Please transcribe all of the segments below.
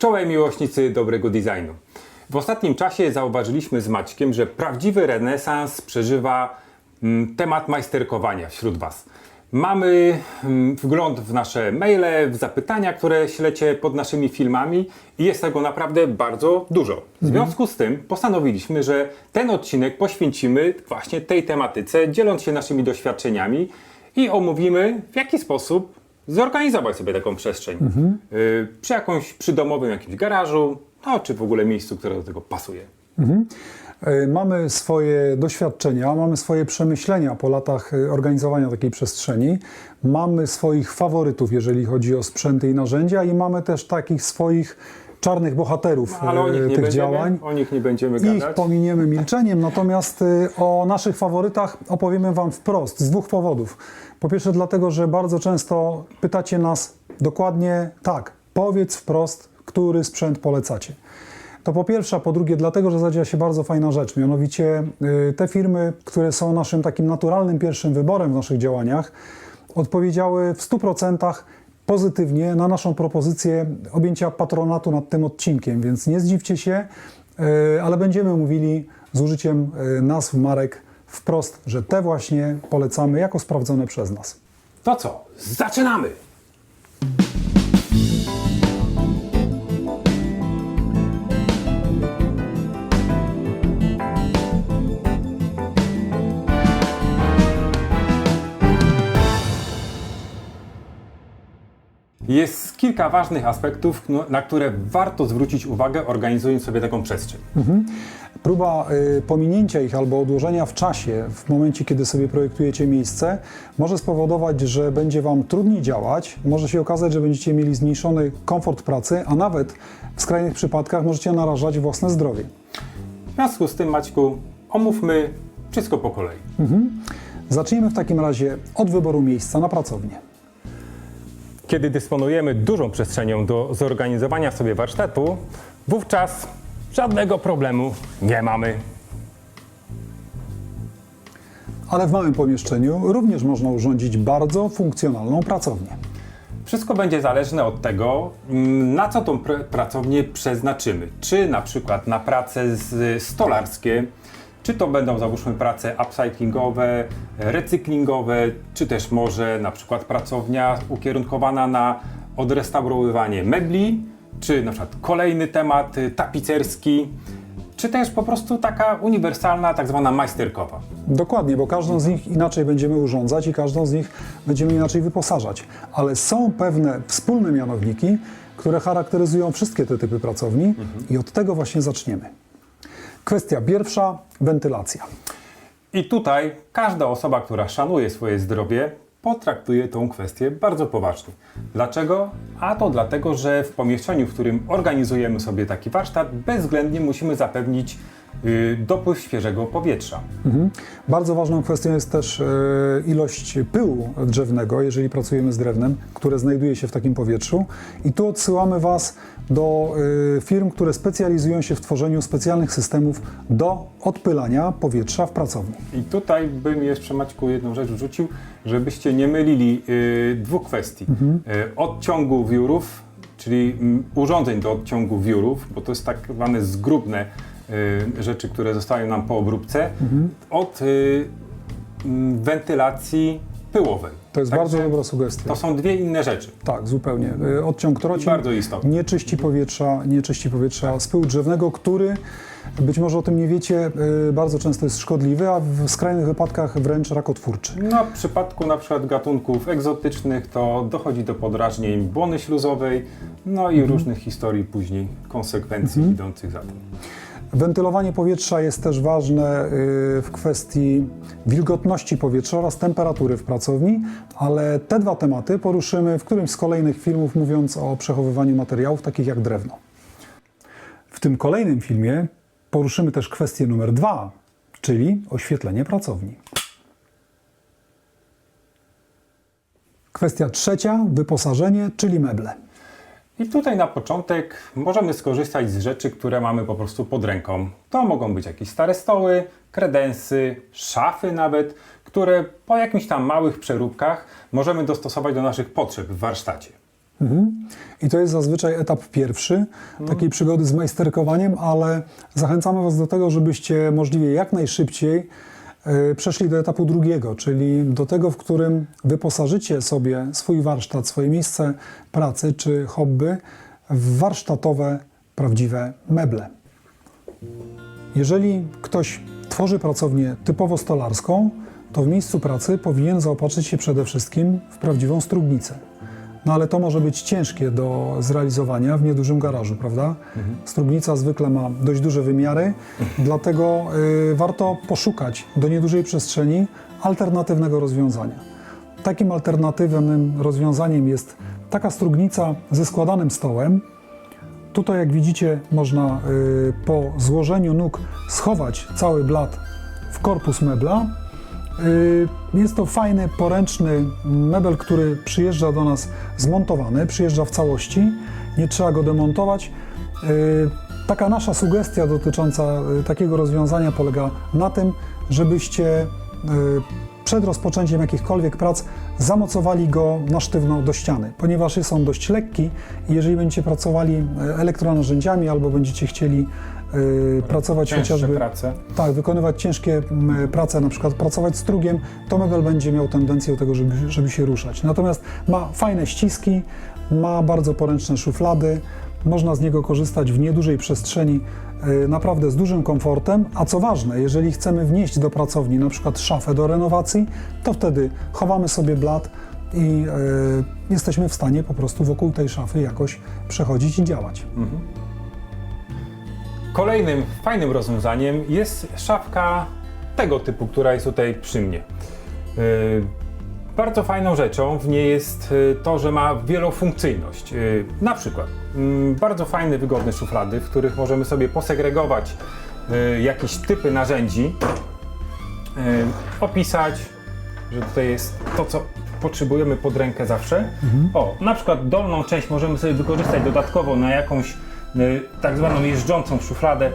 Czołem miłośnicy dobrego designu. W ostatnim czasie zauważyliśmy z Maćkiem, że prawdziwy renesans przeżywa mm, temat majsterkowania wśród Was. Mamy mm, wgląd w nasze maile, w zapytania, które ślecie pod naszymi filmami i jest tego naprawdę bardzo dużo. W związku z tym postanowiliśmy, że ten odcinek poświęcimy właśnie tej tematyce, dzieląc się naszymi doświadczeniami i omówimy w jaki sposób zorganizować sobie taką przestrzeń. Y, przy jakąś przydomowym jakimś garażu, no czy w ogóle miejscu, które do tego pasuje. E, Mamy swoje doświadczenia, mamy swoje przemyślenia po latach e, organizowania takiej przestrzeni. Mamy swoich faworytów, jeżeli chodzi o sprzęty i narzędzia, i mamy też takich swoich czarnych bohaterów Ale o e, tych będziemy, działań. o nich nie będziemy Ich gadać. pominiemy milczeniem, natomiast y, o naszych faworytach opowiemy Wam wprost z dwóch powodów. Po pierwsze, dlatego, że bardzo często pytacie nas dokładnie tak, powiedz wprost, który sprzęt polecacie. To po pierwsze, a po drugie, dlatego, że zadziała się bardzo fajna rzecz. Mianowicie y, te firmy, które są naszym takim naturalnym pierwszym wyborem w naszych działaniach, odpowiedziały w 100% pozytywnie na naszą propozycję objęcia patronatu nad tym odcinkiem, więc nie zdziwcie się, e, ale będziemy mówili z użyciem e, nazw marek wprost, że te właśnie polecamy jako sprawdzone przez nas. To co? Zaczynamy! Jest kilka ważnych aspektów, na które warto zwrócić uwagę, organizując sobie taką przestrzeń. Próba y, pominięcia ich albo odłożenia w czasie w momencie, kiedy sobie projektujecie miejsce, może spowodować, że będzie Wam trudniej działać, może się okazać, że będziecie mieli zmniejszony komfort pracy, a nawet w skrajnych przypadkach możecie narażać własne zdrowie. W związku z tym, Maćku, omówmy wszystko po kolei. Zacznijmy w takim razie od wyboru miejsca na pracownię. Kiedy dysponujemy dużą przestrzenią do zorganizowania sobie warsztatu, wówczas żadnego problemu nie mamy. Ale w małym pomieszczeniu również można urządzić bardzo funkcjonalną pracownię. Wszystko będzie zależne od tego, mm, na co tą pr- pracownię przeznaczymy. Czy na przykład na prace z, stolarskie, czy to będą załóżmy prace upcyclingowe, recyklingowe, czy też może na przykład pracownia ukierunkowana na odrestaurowywanie mebli, czy na przykład kolejny temat y, tapicerski, czy też po prostu taka uniwersalna, tak zwana majsterkowa. Dokładnie, bo każdą z nich inaczej będziemy urządzać i każdą z nich będziemy inaczej wyposażać. Ale są pewne wspólne mianowniki, które charakteryzują wszystkie te typy pracowni i od tego właśnie zaczniemy. Kwestia pierwsza wentylacja. I tutaj każda osoba, która szanuje swoje zdrowie, potraktuje tą kwestię bardzo poważnie. Dlaczego? A to dlatego, że w pomieszczeniu, w którym organizujemy sobie taki warsztat, bezwzględnie musimy zapewnić dopływ świeżego powietrza. Mhm. Bardzo ważną kwestią jest też e, ilość pyłu drzewnego, jeżeli pracujemy z drewnem, które znajduje się w takim powietrzu. I tu odsyłamy Was do e, firm, które specjalizują się w tworzeniu specjalnych systemów do odpylania powietrza w pracowni. I tutaj bym jeszcze Maćku jedną rzecz wrzucił, żebyście nie mylili y, dwóch kwestii. Y, odciągu wiórów, czyli mm, urządzeń do odciągu wiórów, bo to jest tak zwane zgrubne y, rzeczy, które zostają nam po obróbce, od y, wentylacji pyłowej. To jest Także bardzo dobra sugestia. To są dwie inne rzeczy. Tak, zupełnie. E, Odciąg trocin Bardzo istotne. nie czyści powietrza, nie czyści powietrza z pyłu drzewnego, który być może o tym nie wiecie, bardzo często jest szkodliwy, a w skrajnych wypadkach wręcz rakotwórczy. No, w przypadku na przykład gatunków egzotycznych to dochodzi do podrażnień błony śluzowej, no i różnych historii później, konsekwencji idących za tym. Wentylowanie powietrza jest też ważne y, w kwestii wilgotności powietrza oraz temperatury w pracowni, ale te dwa tematy poruszymy w którymś z kolejnych filmów, mówiąc o przechowywaniu materiałów takich jak drewno. W tym kolejnym filmie poruszymy też kwestię numer dwa, czyli oświetlenie pracowni. Kwestia trzecia wyposażenie, czyli meble. I tutaj na początek możemy skorzystać z rzeczy, które mamy po prostu pod ręką. To mogą być jakieś stare stoły, kredensy, szafy nawet, które po jakimś tam małych przeróbkach możemy dostosować do naszych potrzeb w warsztacie. I to jest zazwyczaj etap pierwszy takiej przygody z majsterkowaniem, ale zachęcamy Was do tego, żebyście możliwie jak najszybciej przeszli do etapu drugiego, czyli do tego, w którym wyposażycie sobie swój warsztat, swoje miejsce pracy czy hobby w warsztatowe, prawdziwe meble. Jeżeli ktoś tworzy pracownię typowo stolarską, to w miejscu pracy powinien zaopatrzyć się przede wszystkim w prawdziwą strugnicę. No ale to może być ciężkie do zrealizowania w niedużym garażu, prawda? Strugnica zwykle ma dość duże wymiary, dlatego y, warto poszukać do niedużej przestrzeni alternatywnego rozwiązania. Takim alternatywnym rozwiązaniem jest taka strugnica ze składanym stołem, Tutaj, jak widzicie, można y, po złożeniu nóg schować cały blat w korpus mebla. Y, jest to fajny, poręczny mebel, który przyjeżdża do nas zmontowany, przyjeżdża w całości, nie trzeba go demontować. Y, taka nasza sugestia dotycząca y, takiego rozwiązania polega na tym, żebyście przed rozpoczęciem jakichkolwiek prac zamocowali go na sztywno do ściany, ponieważ jest on dość lekki i jeżeli będziecie pracowali e, elektronarzędziami albo będziecie chcieli y, pracować Cięższe chociażby prace. tak, wykonywać ciężkie m, prace, na przykład pracować strugiem, to mebel będzie miał tendencję do tego, żeby, żeby się ruszać. Natomiast ma fajne ściski, ma bardzo poręczne szuflady, można z niego korzystać w niedużej przestrzeni, naprawdę z dużym komfortem, a co ważne, jeżeli chcemy wnieść do pracowni na przykład szafę do renowacji, to wtedy chowamy sobie blat i y, jesteśmy w stanie po prostu wokół tej szafy jakoś przechodzić i działać. Kolejnym fajnym rozwiązaniem jest szafka tego typu, która jest tutaj przy mnie. Bardzo fajną rzeczą w niej jest yy, to, że ma wielofunkcyjność. Yy, Na przykład mm, bardzo fajne, wygodne szuflady, w których możemy sobie posegregować yy, jakieś typy narzędzi, opisać, że tutaj jest to, co potrzebujemy pod rękę zawsze. O, na przykład dolną część możemy sobie wykorzystać dodatkowo na jakąś y, tak zwaną jeżdżącą szufladę,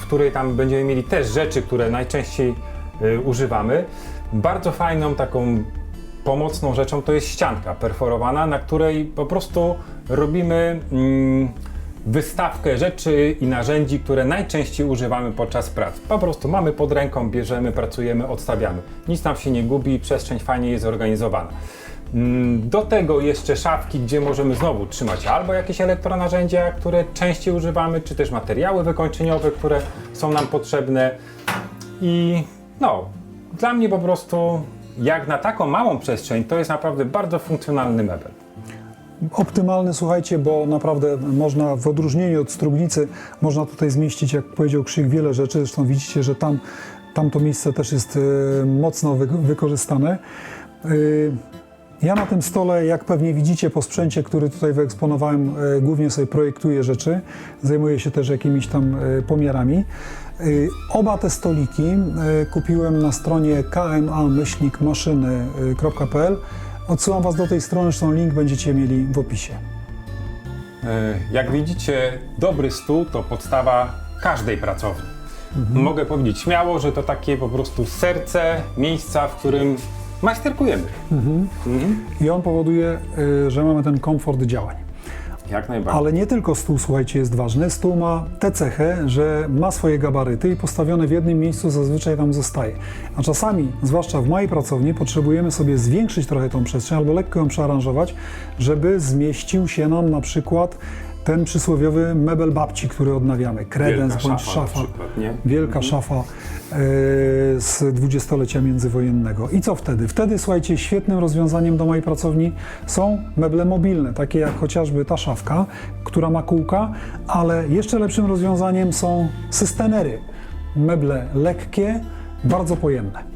w której tam będziemy mieli też rzeczy, które najczęściej y, używamy. Bardzo fajną taką pomocną rzeczą to jest ścianka perforowana, na której po prostu robimy mm, wystawkę rzeczy i narzędzi, które najczęściej używamy podczas prac. Po prostu mamy pod ręką, bierzemy, pracujemy, odstawiamy. Nic nam się nie gubi, przestrzeń fajnie jest zorganizowana. Mm, Do tego jeszcze szafki, gdzie możemy znowu trzymać albo jakieś elektronarzędzia, które częściej używamy, czy też materiały wykończeniowe, które są nam potrzebne. I no, dla mnie po prostu, jak na taką małą przestrzeń, to jest naprawdę bardzo funkcjonalny mebel. optymalny, słuchajcie, bo naprawdę można w odróżnieniu od strugnicy, można tutaj zmieścić, jak powiedział Krzyk, wiele rzeczy. Zresztą widzicie, że tam, tam to miejsce też jest e, mocno wy, wykorzystane. Ja na tym stole, jak pewnie widzicie po sprzęcie, który tutaj wyeksponowałem, e, głównie sobie projektuję rzeczy. Zajmuję się też jakimiś tam e, pomiarami. E, Oba te stoliki kupiłem na stronie kma-maszyny.pl. Odsyłam Was do tej strony, zresztą link będziecie mieli w opisie. Jak widzicie, dobry stół to podstawa każdej pracowni. Mogę powiedzieć śmiało, że to takie po prostu serce miejsca, w którym majsterkujemy. I on powoduje, y, że mamy ten komfort działań. Jak najbardziej. Ale nie tylko stół, słuchajcie, jest ważny. Stół ma tę cechę, że ma swoje gabaryty i postawiony w jednym miejscu zazwyczaj tam zostaje. A czasami, zwłaszcza w mojej pracowni, potrzebujemy sobie zwiększyć trochę tą przestrzeń albo lekko ją przearanżować, żeby zmieścił się nam na przykład ten przysłowiowy mebel babci, który odnawiamy. Kredens bądź szafa przykład? Wielka szafa e, z dwudziestolecia międzywojennego. I co wtedy? Wtedy, słuchajcie, świetnym rozwiązaniem do mojej pracowni są meble mobilne, takie jak chociażby ta szafka, która ma kółka, ale jeszcze lepszym rozwiązaniem są systenery. Meble lekkie, bardzo pojemne.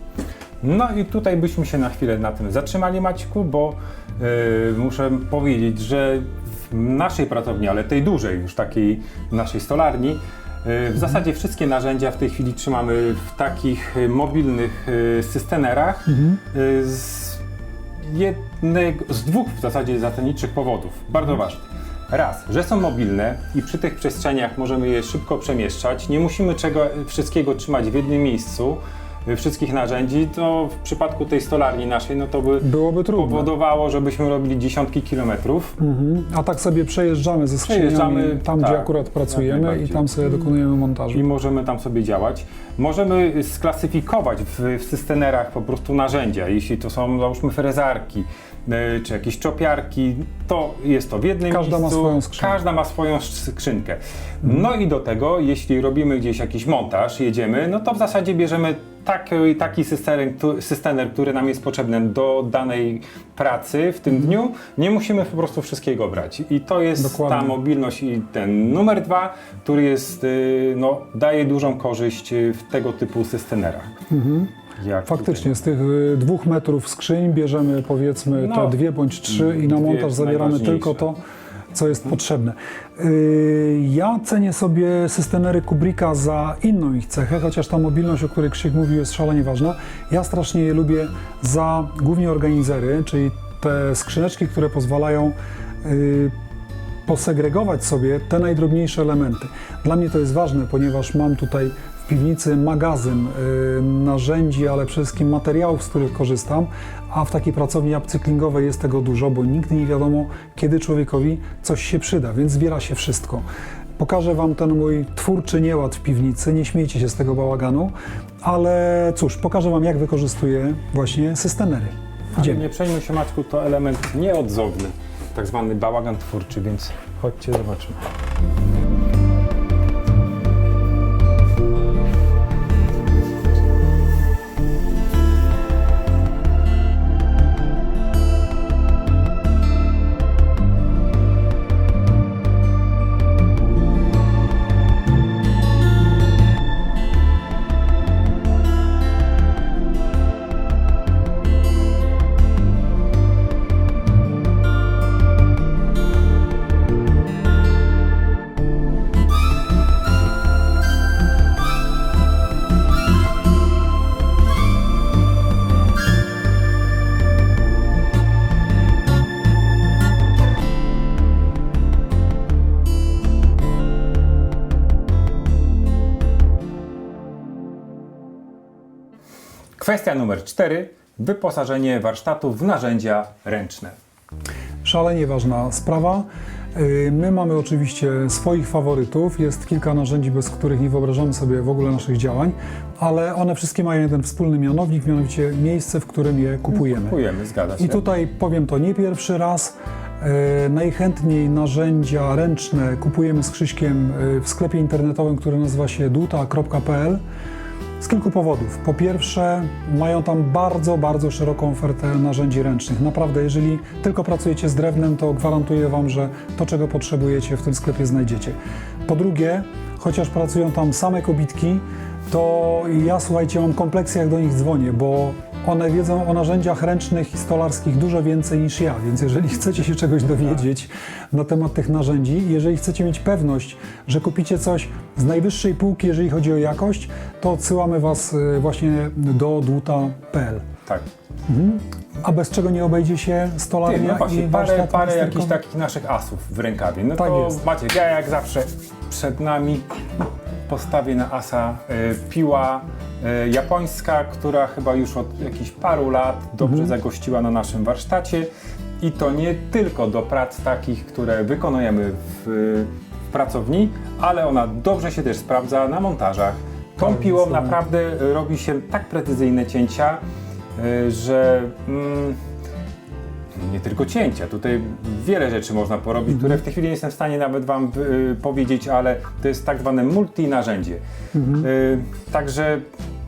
No i tutaj byśmy się na chwilę na tym zatrzymali, Maćku, bo yy, muszę powiedzieć, że w naszej pracowni, ale tej dużej, już takiej naszej stolarni, yy, w zasadzie wszystkie narzędzia w tej chwili trzymamy w takich yy, mobilnych yy, systenerach yy, z jednego, z dwóch w zasadzie zasadniczych powodów, bardzo ważnych. Raz, że są mobilne i przy tych przestrzeniach możemy je szybko przemieszczać. Nie musimy czego, wszystkiego trzymać w jednym miejscu. Wszystkich narzędzi, to w przypadku tej stolarni naszej, no to by Byłoby trudne. powodowało, żebyśmy robili dziesiątki kilometrów. Mhm. A tak sobie przejeżdżamy ze skrzyniami Przejeżdżamy, tam, tak, gdzie akurat jak pracujemy i najbardziej. tam sobie dokonujemy montażu. i możemy tam sobie działać. Możemy sklasyfikować w, w systenerach po prostu narzędzia. Jeśli to są, załóżmy, frezarki, y, czy jakieś czopiarki, to jest to w jednym Każda ma miejscu. swoją skrzynkę. Każda ma swoją skrzynkę. No i do tego, jeśli robimy gdzieś jakiś montaż, jedziemy, no to w zasadzie bierzemy taki, taki systener, który nam jest potrzebny do danej pracy w tym dniu. Nie musimy po prostu wszystkiego brać. I to jest Dokładnie. ta mobilność i ten numer dwa, który jest, y, no, daje dużą korzyść y, w tego typu systenerach. Jak Faktycznie, z tych y, dwóch metrów skrzyń bierzemy powiedzmy No, te dwie bądź trzy i na montaż zabieramy tylko to, co jest potrzebne. Y, Ja cenię sobie systemery Kubricka za inną ich cechę, chociaż ta mobilność, o której Krzyk mówił, jest szalenie ważna. Ja strasznie je lubię za głównie organizery, czyli te skrzyneczki, które pozwalają y, posegregować sobie te najdrobniejsze elementy. Dla mnie to jest ważne, ponieważ mam tutaj w piwnicy magazyn y, narzędzi, ale przede wszystkim materiałów, z których korzystam, a w takiej pracowni upcyklingowej jest tego dużo, bo nigdy nie wiadomo, kiedy człowiekowi coś się przyda, więc zbiera się wszystko. Pokażę Wam ten mój twórczy nieład w piwnicy, nie śmiejcie się z tego bałaganu, ale cóż, pokażę Wam, jak wykorzystuję właśnie systemery. Ale Idziemy. nie przejmuj się Maćku, to element nieodzowny, tak zwany bałagan twórczy, więc chodźcie, zobaczmy. Kwestia numer cztery. Wyposażenie warsztatów w narzędzia ręczne. Szalenie ważna sprawa. Yy, My mamy oczywiście swoich faworytów. Jest kilka narzędzi, bez których nie wyobrażamy sobie w ogóle naszych działań, ale one wszystkie mają jeden wspólny mianownik, mianowicie miejsce, w którym je kupujemy. Kupujemy, zgadza się. I tutaj powiem to nie pierwszy raz. Yy, Najchętniej narzędzia ręczne kupujemy z Krzyśkiem yy, w sklepie internetowym, który nazywa się duta.pl. Z kilku powodów. Po pierwsze, mają tam bardzo, bardzo szeroką ofertę narzędzi ręcznych. Naprawdę, jeżeli tylko pracujecie z drewnem, to gwarantuję Wam, że to, czego potrzebujecie, w tym sklepie znajdziecie. Po drugie, chociaż pracują tam same kobitki, to ja, słuchajcie, mam kompleksy, jak do nich dzwonię, bo one wiedzą o narzędziach ręcznych i stolarskich dużo więcej niż ja, więc jeżeli chcecie się czegoś dowiedzieć na temat tych narzędzi, jeżeli chcecie mieć pewność, że kupicie coś z najwyższej półki, jeżeli chodzi o jakość, to odsyłamy Was y, właśnie do dłuta.pl. Tak. A bez czego nie obejdzie się Ty, stolarnia no właśnie, i parę, parę jakichś takich naszych asów w rękawie. No Tak to jest. Maciek, ja jak zawsze przed nami postawię na asa y, piła y, japońska, która chyba już od jakichś paru lat dobrze Mhm. zagościła na naszym warsztacie. I to nie tylko do prac takich, które wykonujemy w, w pracowni, ale ona dobrze się też sprawdza na montażach. Tą Tak, piłą naprawdę robi się tak precyzyjne cięcia, y, że mm, nie tylko cięcia. Tutaj wiele rzeczy można porobić, Mhm. które w tej chwili nie jestem w stanie nawet Wam y, powiedzieć, ale to jest tak zwane multi-narzędzie. Mhm. Y, także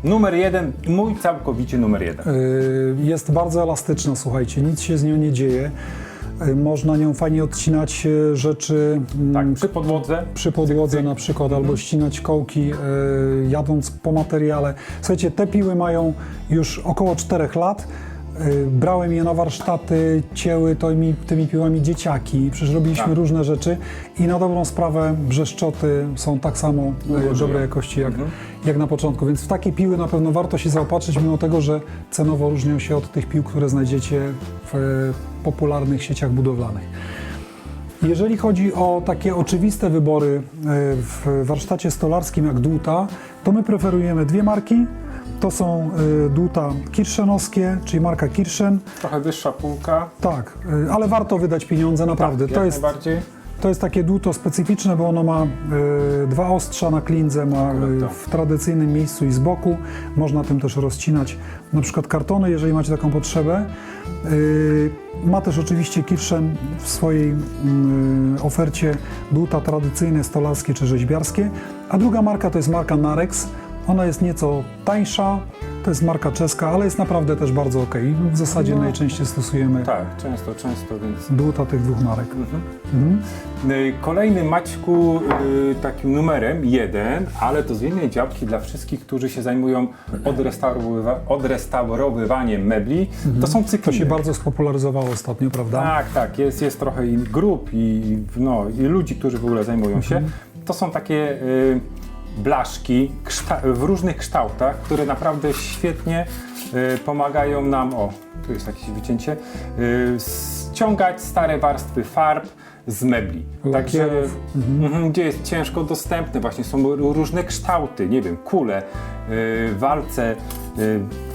numer jeden, mój całkowicie numer jeden. Y, Jest bardzo elastyczna, słuchajcie, nic się z nią nie dzieje. Y, Można nią fajnie odcinać y, rzeczy mm, Tak, przy podłodze. przy podłodze na przykład, albo ścinać kołki jadąc po materiale. Słuchajcie, te piły mają już około 4 lat. Y, Brałem je na warsztaty, cięły tymi, tymi piłami dzieciaki, przecież robiliśmy Tak. różne rzeczy i na dobrą sprawę brzeszczoty są tak samo y, dobrej jakości jak, Mhm. jak na początku, więc w takie piły na pewno warto się zaopatrzyć, mimo tego, że cenowo różnią się od tych pił, które znajdziecie w y, popularnych sieciach budowlanych. Jeżeli chodzi o takie oczywiste wybory e, w warsztacie stolarskim jak Dłuta, to my preferujemy dwie marki. To są y, dłuta kirszenowskie, czyli marka Kirszen. Trochę wyższa półka. Tak, y, ale warto wydać pieniądze, naprawdę. Tak, to, jest, to jest takie dłuto specyficzne, bo ono ma y, dwa ostrza na klindze, ma y, w tradycyjnym miejscu i z boku. Można tym też rozcinać na przykład kartony, jeżeli macie taką potrzebę. Y, ma też oczywiście Kirszen w swojej y, ofercie dłuta tradycyjne, stolarskie czy rzeźbiarskie. A druga marka to jest marka Narex. Ona jest nieco tańsza, to jest marka czeska, ale jest naprawdę też bardzo ok. W zasadzie No. najczęściej stosujemy Tak, często, często, więc... dłuta tych dwóch marek. Mhm. Y, Kolejny Maćku y, takim numerem jeden, ale to z jednej działki dla wszystkich, którzy się zajmują odrestaurowywa- odrestaurowywaniem mebli, to są Mhm. To się bardzo spopularyzowało ostatnio, prawda? Tak, tak, jest, jest trochę i grup i, no, i ludzi, którzy w ogóle zajmują się. Mhm. To są takie y, blaszki w różnych kształtach, które naprawdę świetnie y, pomagają nam, o, tu jest jakieś wycięcie, y, ściągać stare warstwy farb z mebli. Także, mhm, gdzie jest ciężko dostępne, właśnie są różne kształty, nie wiem, kule, y, walce,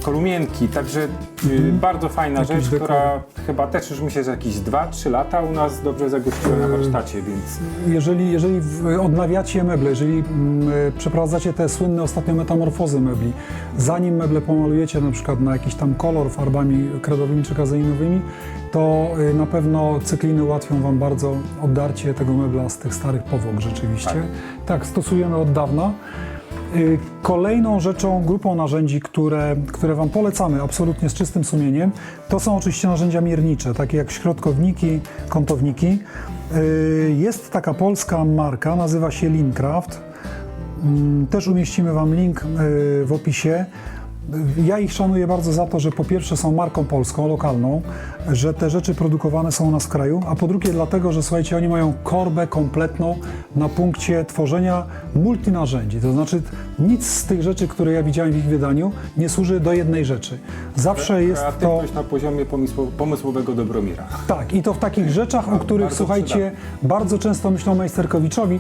kolumienki, także y, bardzo fajna Jakiś rzecz, dekor. która chyba też już myślę, że jakieś 2-3 lata u nas dobrze zagościła na warsztacie, więc Jeżeli, jeżeli odnawiacie meble, jeżeli mm, przeprowadzacie te słynne ostatnio metamorfozy mebli, zanim meble pomalujecie na przykład na jakiś tam kolor farbami kredowymi czy kazeinowymi, to y, na pewno cykliny ułatwią Wam bardzo oddarcie tego mebla z tych starych powłok rzeczywiście. Tak. tak stosujemy od dawna. Y, Kolejną rzeczą, grupą narzędzi, które, które Wam polecamy absolutnie z czystym sumieniem, to są oczywiście narzędzia miernicze, takie jak środkowniki, kątowniki. Y, Jest taka polska marka, nazywa się Lincraft. Mm, Też umieścimy Wam link y, w opisie. Ja ich szanuję bardzo za to, że po pierwsze są marką polską, lokalną, że te rzeczy produkowane są u nas w kraju, a po drugie dlatego, że słuchajcie, oni mają korbę kompletną na punkcie tworzenia multinarzędzi. To znaczy nic z tych rzeczy, które ja widziałem w ich wydaniu, nie służy do jednej rzeczy. Zawsze jest to... na poziomie pomysłu, pomysłowego Dobromira. Tak, i to w takich rzeczach, o których bardzo słuchajcie, bardzo często myślą Majsterkowiczowi,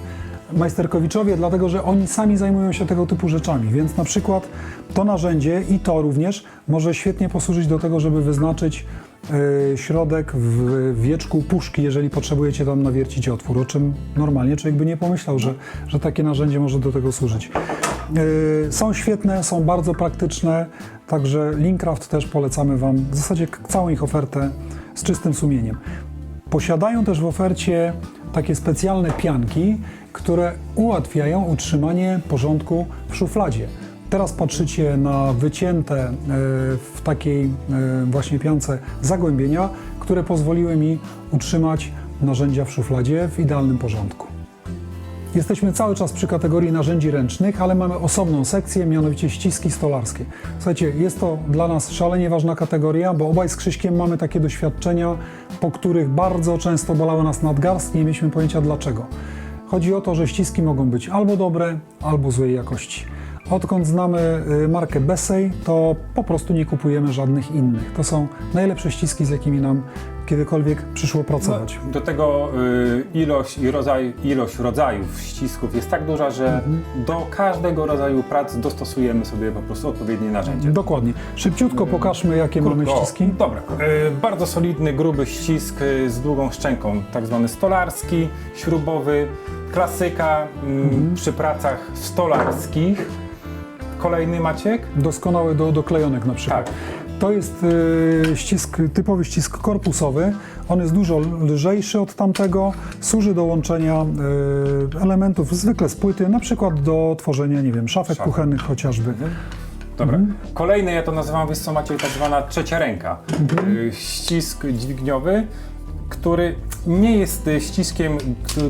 Majsterkowiczowie, dlatego że oni sami zajmują się tego typu rzeczami. Więc na przykład to narzędzie i to również może świetnie posłużyć do tego, żeby wyznaczyć e, środek w wieczku puszki, jeżeli potrzebujecie tam nawiercić otwór, o czym normalnie człowiek by nie pomyślał, że, że takie narzędzie może do tego służyć. E, Są świetne, są bardzo praktyczne, także Lincraft też polecamy Wam w zasadzie całą ich ofertę z czystym sumieniem. Posiadają też w ofercie takie specjalne pianki, które ułatwiają utrzymanie porządku w szufladzie. Teraz patrzycie na wycięte e, w takiej e, właśnie piance zagłębienia, które pozwoliły mi utrzymać narzędzia w szufladzie w idealnym porządku. Jesteśmy cały czas przy kategorii narzędzi ręcznych, ale mamy osobną sekcję, mianowicie ściski stolarskie. Słuchajcie, jest to dla nas szalenie ważna kategoria, bo obaj z Krzyśkiem mamy takie doświadczenia, po których bardzo często bolały nas nadgarstki, nie mieliśmy pojęcia dlaczego. Chodzi o to, że ściski mogą być albo dobre, albo złej jakości. Odkąd znamy y, markę Bessey, to po prostu nie kupujemy żadnych innych. To są najlepsze ściski, z jakimi nam kiedykolwiek przyszło pracować. Do tego y, ilość, i rodzaj, ilość rodzajów ścisków jest tak duża, że Mhm. do każdego rodzaju prac dostosujemy sobie po prostu odpowiednie narzędzie. Dokładnie. Szybciutko pokażmy, jakie mamy O, ściski. Dobra. Y, bardzo solidny, gruby ścisk y, z długą szczęką, tak zwany stolarski, śrubowy, klasyka mm, Mhm. przy pracach stolarskich. Kolejny Maciek? Doskonały do, do klejonek na przykład. Tak. To jest y, ścisk, typowy ścisk korpusowy. On jest dużo lżejszy od tamtego. Służy do łączenia y, elementów zwykle z płyty, na przykład do tworzenia, nie wiem, szafek Szafek. kuchennych chociażby. Dobra. Mhm. Kolejny, ja to nazywam, wiesz co Maciej, tak zwana trzecia ręka. Mhm. Y, Ścisk dźwigniowy, który nie jest y, ściskiem, k-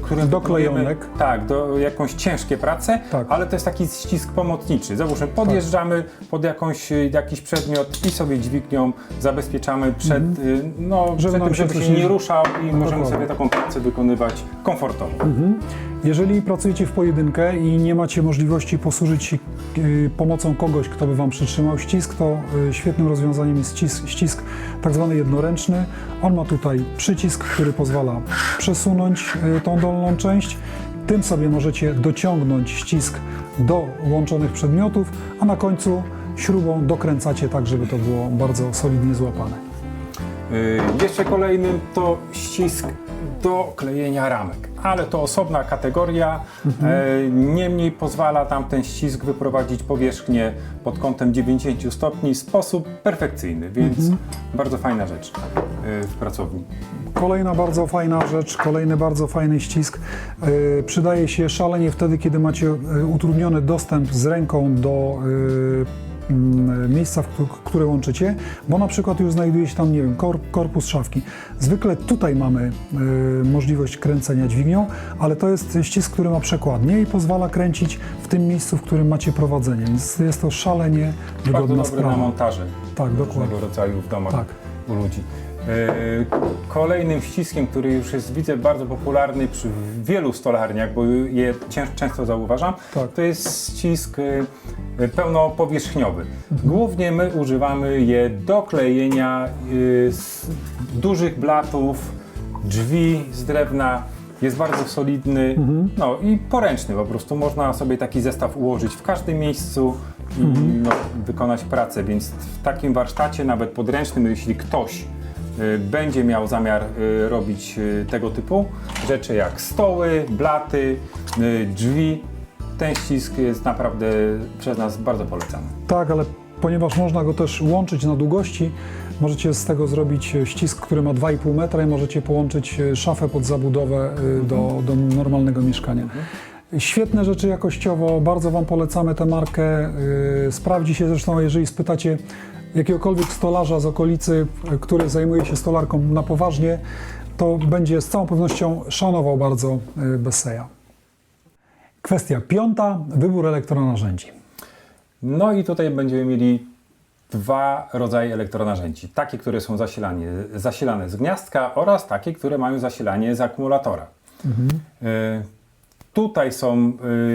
którym Do wykonujemy- klejonek. Tak, do jakąś ciężkie prace, Tak. ale to jest taki ścisk pomocniczy. Załóżmy, podjeżdżamy pod jakąś, y, jakiś przedmiot i sobie dźwignią zabezpieczamy przed, y, no, Mhm. Żeby przed tym, żeby się nie- ruszał i możemy Dokładnie. sobie taką pracę wykonywać komfortowo. Jeżeli pracujecie w pojedynkę i nie macie możliwości posłużyć się y, pomocą kogoś, kto by Wam przytrzymał ścisk, to y, świetnym rozwiązaniem jest ścisk, ścisk tak zwany jednoręczny. On ma tutaj przycisk, który pozwala przesunąć y, tą dolną część. Tym sobie możecie dociągnąć ścisk do łączonych przedmiotów, a na końcu śrubą dokręcacie tak, żeby to było bardzo solidnie złapane. Y, Jeszcze kolejnym to ścisk do klejenia ramek, ale to osobna kategoria. E, Niemniej pozwala nam ten ścisk wyprowadzić powierzchnię pod kątem 90 stopni w sposób perfekcyjny, więc bardzo fajna rzecz y, w pracowni. Kolejna bardzo fajna rzecz, kolejny bardzo fajny ścisk. Yy, przydaje się szalenie wtedy, kiedy macie utrudniony dostęp z ręką do miejsca, w któ- które łączycie, bo na przykład już znajduje się tam, nie wiem, kor- korpus szafki. Zwykle tutaj mamy yy, możliwość kręcenia dźwignią, ale to jest ścisk, który ma przekładnię i pozwala kręcić w tym miejscu, w którym macie prowadzenie, więc jest to szalenie Bardzo wygodna dobry na sprawa. montaże Tak, dokładnie. rodzaju w domach Tak. u ludzi. E, Kolejnym ściskiem, który już jest widzę bardzo popularny przy wielu stolarniach, bo je często zauważam, Tak. to jest ścisk e, pełnopowierzchniowy. Głównie my używamy je do klejenia e, z dużych blatów, drzwi z drewna. Jest bardzo solidny, Mhm. no i poręczny po prostu. Można sobie taki zestaw ułożyć w każdym miejscu i Mhm. no, wykonać pracę, więc w takim warsztacie, nawet podręcznym, jeśli ktoś będzie miał zamiar y, robić y, tego typu rzeczy jak stoły, blaty, y, drzwi, ten ścisk jest naprawdę przez nas bardzo polecany. Tak, ale ponieważ można go też łączyć na długości, możecie z tego zrobić ścisk, który ma 2,5 metra i możecie połączyć szafę pod zabudowę e, do, do normalnego mieszkania. Świetne rzeczy jakościowo, bardzo Wam polecamy tę markę. Sprawdzi się zresztą, jeżeli spytacie jakiegokolwiek stolarza z okolicy, który zajmuje się stolarką na poważnie, to będzie z całą pewnością szanował bardzo e, Besseya. Kwestia piąta, wybór elektronarzędzi. No i tutaj będziemy mieli dwa rodzaje elektronarzędzi. Takie, które są zasilanie, zasilane z gniazdka oraz takie, które mają zasilanie z akumulatora. E, Tutaj są,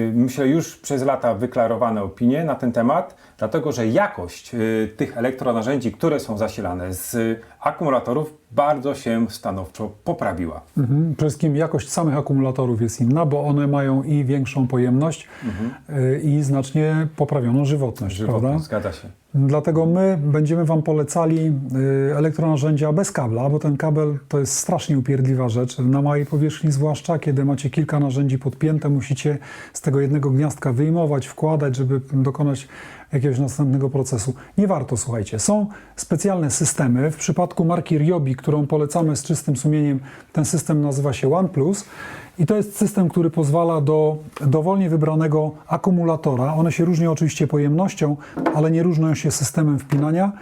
y, myślę, już przez lata wyklarowane opinie na ten temat, dlatego że jakość y, tych elektronarzędzi, które są zasilane z akumulatorów, bardzo się stanowczo poprawiła. Mhm. Przede wszystkim jakość samych akumulatorów jest inna, bo one mają i większą pojemność y, i znacznie poprawioną żywotność, Żywotność, prawda? zgadza się. Dlatego my będziemy Wam polecali y, elektronarzędzia bez kabla, bo ten kabel to jest strasznie upierdliwa rzecz. Na małej powierzchni zwłaszcza, kiedy macie kilka narzędzi podpięte, musicie z tego jednego gniazdka wyjmować, wkładać, żeby dokonać jakiegoś następnego procesu. Nie warto, słuchajcie. Są specjalne systemy. W przypadku marki Ryobi, którą polecamy z czystym sumieniem, ten system nazywa się OnePlus. I to jest system, który pozwala do dowolnie wybranego akumulatora. One się różnią oczywiście pojemnością, ale nie różnią się systemem wpinania.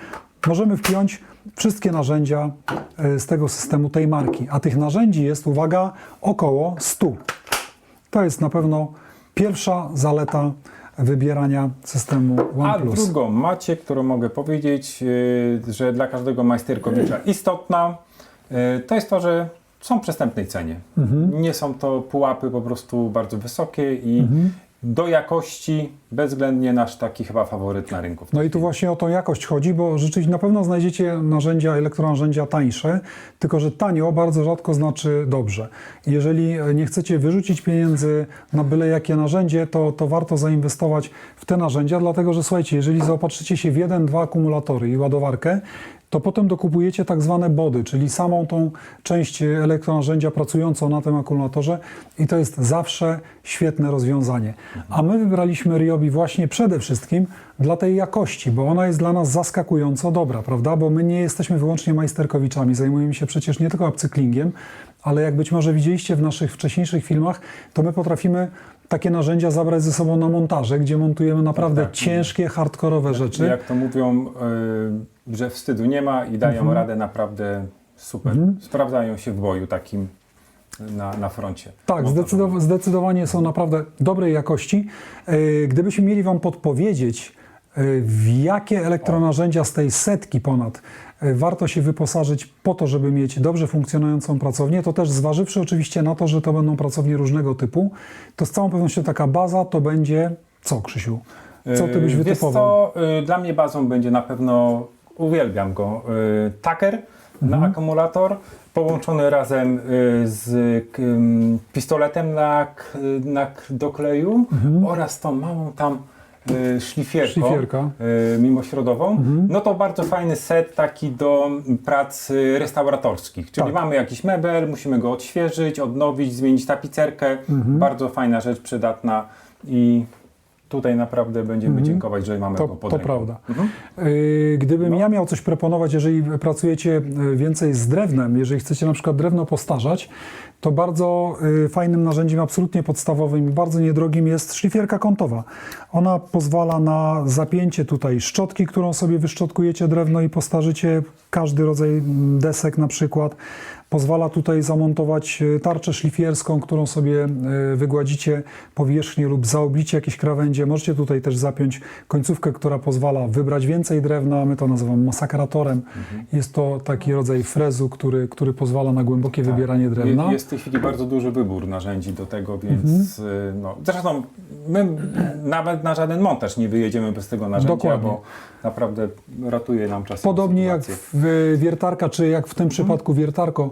Możemy wpiąć wszystkie narzędzia e, z tego systemu tej marki. A tych narzędzi jest, uwaga, około 100. To jest na pewno pierwsza zaleta wybierania systemu A OnePlus. drugą macie, którą mogę powiedzieć, y, że dla każdego majsterkowicza istotna, y, to jest to, że są w przystępnej cenie. Mhm. Nie są to pułapy po prostu bardzo wysokie i Mhm. Do jakości bezwzględnie nasz taki chyba faworyt na rynku. No i tu właśnie o tą jakość chodzi, bo rzeczywiście na pewno znajdziecie narzędzia, elektronarzędzia tańsze, tylko że tanio bardzo rzadko znaczy dobrze. Jeżeli e, nie chcecie wyrzucić pieniędzy na byle jakie narzędzie, to, to warto zainwestować w te narzędzia, dlatego że słuchajcie, jeżeli zaopatrzycie się w jeden, dwa akumulatory i ładowarkę, to potem dokupujecie tak zwane body, czyli samą tą część elektronarzędzia pracującą na tym akumulatorze i to jest zawsze świetne rozwiązanie. A my wybraliśmy Ryobi właśnie przede wszystkim dla tej jakości, bo ona jest dla nas zaskakująco dobra, prawda? Bo my nie jesteśmy wyłącznie majsterkowiczami, zajmujemy się przecież nie tylko upcyklingiem, ale jak być może widzieliście w naszych wcześniejszych filmach, to my potrafimy takie narzędzia zabrać ze sobą na montaże, gdzie montujemy naprawdę tak. ciężkie, hardkorowe rzeczy. Jak to mówią, y, że wstydu nie ma i dają Mhm. radę naprawdę super. Sprawdzają się w boju takim na, na froncie. Tak, zdecydow- zdecydowanie są naprawdę dobrej jakości. E, Gdybyśmy mieli Wam podpowiedzieć, e, w jakie elektronarzędzia z tej setki ponad e, warto się wyposażyć po to, żeby mieć dobrze funkcjonującą pracownię, to też zważywszy oczywiście na to, że to będą pracownie różnego typu, to z całą pewnością taka baza to będzie co, Krzysiu? Co Ty byś Yy, Wiesz wytypował? co, yy, dla mnie bazą będzie na pewno, uwielbiam go, yy, taker Mhm. na akumulator, połączony razem yy, z pistoletem na, na do kleju Mhm. oraz tą małą tam y, szlifierką, Szlifierka. Mhm. y, mimośrodową, no to bardzo fajny set taki do prac y, restauratorskich. Czyli Tak. mamy jakiś mebel, musimy go odświeżyć, odnowić, zmienić tapicerkę. Mhm. Bardzo fajna rzecz, przydatna i tutaj naprawdę będziemy dziękować, że mamy To, go pod to ręką. prawda. Mhm. Yy, Gdybym ja miał coś proponować, jeżeli pracujecie yy, więcej z drewnem, jeżeli chcecie na przykład drewno postarzać, to bardzo yy, fajnym narzędziem, absolutnie podstawowym i bardzo niedrogim jest szlifierka kątowa. Ona pozwala na zapięcie tutaj szczotki, którą sobie wyszczotkujecie drewno i postarzycie każdy rodzaj mm, desek na przykład. Pozwala tutaj zamontować yy, tarczę szlifierską, którą sobie yy, wygładzicie powierzchnię lub zaoblicie jakieś krawędzie. Możecie tutaj też zapiąć końcówkę, która pozwala wybrać więcej drewna. My to nazywamy masakratorem. Jest to taki rodzaj frezu, który, który pozwala na głębokie wybieranie drewna. Je- Jest w tej chwili bardzo duży wybór narzędzi do tego, więc Mhm. y, no, zresztą my nawet na żaden montaż nie wyjedziemy bez tego narzędzia, Dokładnie. bo naprawdę ratuje nam czasem Podobnie jak sytuację. w wiertarka, czy jak w tym przypadku wiertarko,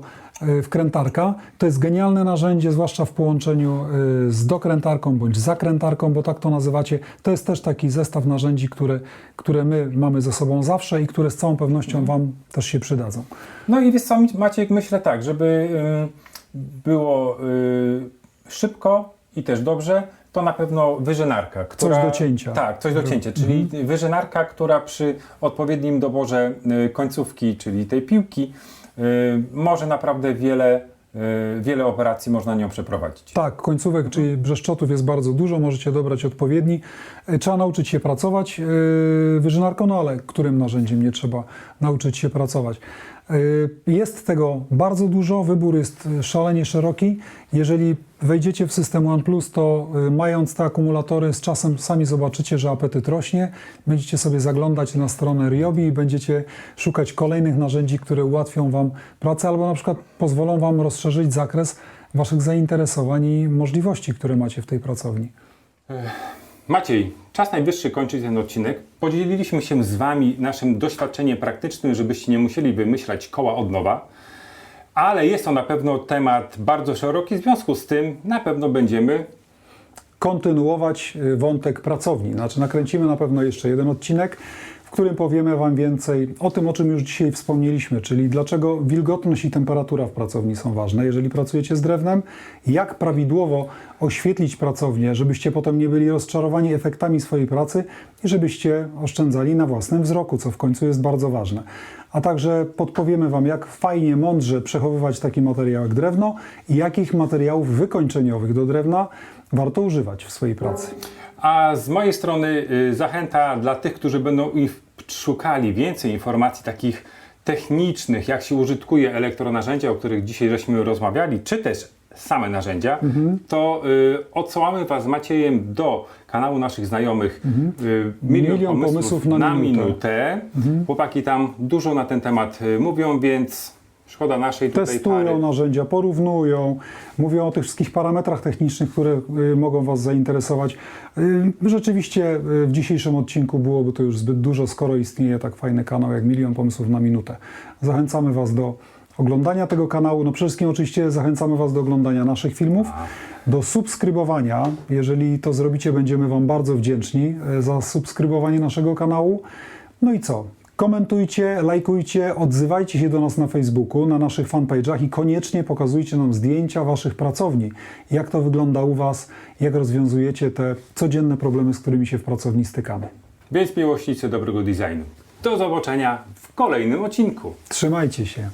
wkrętarka, to jest genialne narzędzie, zwłaszcza w połączeniu y, z dokrętarką bądź zakrętarką, bo tak to nazywacie. To jest też taki zestaw narzędzi, które, które my mamy ze sobą zawsze i które z całą pewnością Wam też się przydadzą. No i wiesz co, Maciek, myślę tak, żeby y, było y, szybko i też dobrze, to na pewno wyżynarka. Która, do cięcia. Tak, coś do cięcia, czyli wyżynarka, która przy odpowiednim doborze y, końcówki, czyli tej piłki, może naprawdę wiele, y, wiele operacji można nią przeprowadzić. Tak, końcówek, czyli brzeszczotów jest bardzo dużo, możecie dobrać odpowiedni. E, Trzeba nauczyć się pracować wyżynarką, no ale którym narzędziem nie trzeba nauczyć się pracować. Yy, Jest tego bardzo dużo, wybór jest szalenie szeroki. Jeżeli wejdziecie w system OnePlus, to yy, mając te akumulatory z czasem sami zobaczycie, że apetyt rośnie. Będziecie sobie zaglądać na stronę Ryobi i będziecie szukać kolejnych narzędzi, które ułatwią Wam pracę albo na przykład pozwolą Wam rozszerzyć zakres Waszych zainteresowań i możliwości, które macie w tej pracowni. Maciej, czas najwyższy kończyć ten odcinek. Podzieliliśmy się z Wami naszym doświadczeniem praktycznym, żebyście nie musieli wymyślać koła od nowa. Ale jest to na pewno temat bardzo szeroki, w związku z tym na pewno będziemy Kontynuować y, wątek pracowni. Znaczy, nakręcimy na pewno jeszcze jeden odcinek, którym powiemy Wam więcej o tym, o czym już dzisiaj wspomnieliśmy, czyli dlaczego wilgotność i temperatura w pracowni są ważne, jeżeli pracujecie z drewnem, jak prawidłowo oświetlić pracownię, żebyście potem nie byli rozczarowani efektami swojej pracy i żebyście oszczędzali na własnym wzroku, co w końcu jest bardzo ważne. A także podpowiemy Wam, jak fajnie, mądrze przechowywać taki materiał jak drewno i jakich materiałów wykończeniowych do drewna warto używać w swojej pracy. A z mojej strony y, zachęta dla tych, którzy będą szukali więcej informacji takich technicznych, jak się użytkuje elektronarzędzia, o których dzisiaj żeśmy rozmawiali, czy też same narzędzia, to y, odsyłamy Was z Maciejem do kanału naszych znajomych y, Milion, Milion pomysłów, pomysłów na na, minutę. minutę. Chłopaki tam dużo na ten temat y, mówią, więc szkoda naszej tutaj Testują pary. narzędzia, porównują, mówią o tych wszystkich parametrach technicznych, które y, mogą Was zainteresować. Y, rzeczywiście y, w dzisiejszym odcinku byłoby to już zbyt dużo, skoro istnieje tak fajny kanał jak Milion Pomysłów na Minutę. Zachęcamy Was do oglądania tego kanału. No przede wszystkim oczywiście zachęcamy Was do oglądania naszych filmów, do subskrybowania. Jeżeli to zrobicie, będziemy Wam bardzo wdzięczni y, za subskrybowanie naszego kanału. No i co? Komentujcie, lajkujcie, odzywajcie się do nas na Facebooku, na naszych fanpage'ach i koniecznie pokazujcie nam zdjęcia Waszych pracowni. Jak to wygląda u Was, jak rozwiązujecie te codzienne problemy, z którymi się w pracowni stykamy. Więc miłośnicy dobrego designu. Do zobaczenia w kolejnym odcinku. Trzymajcie się.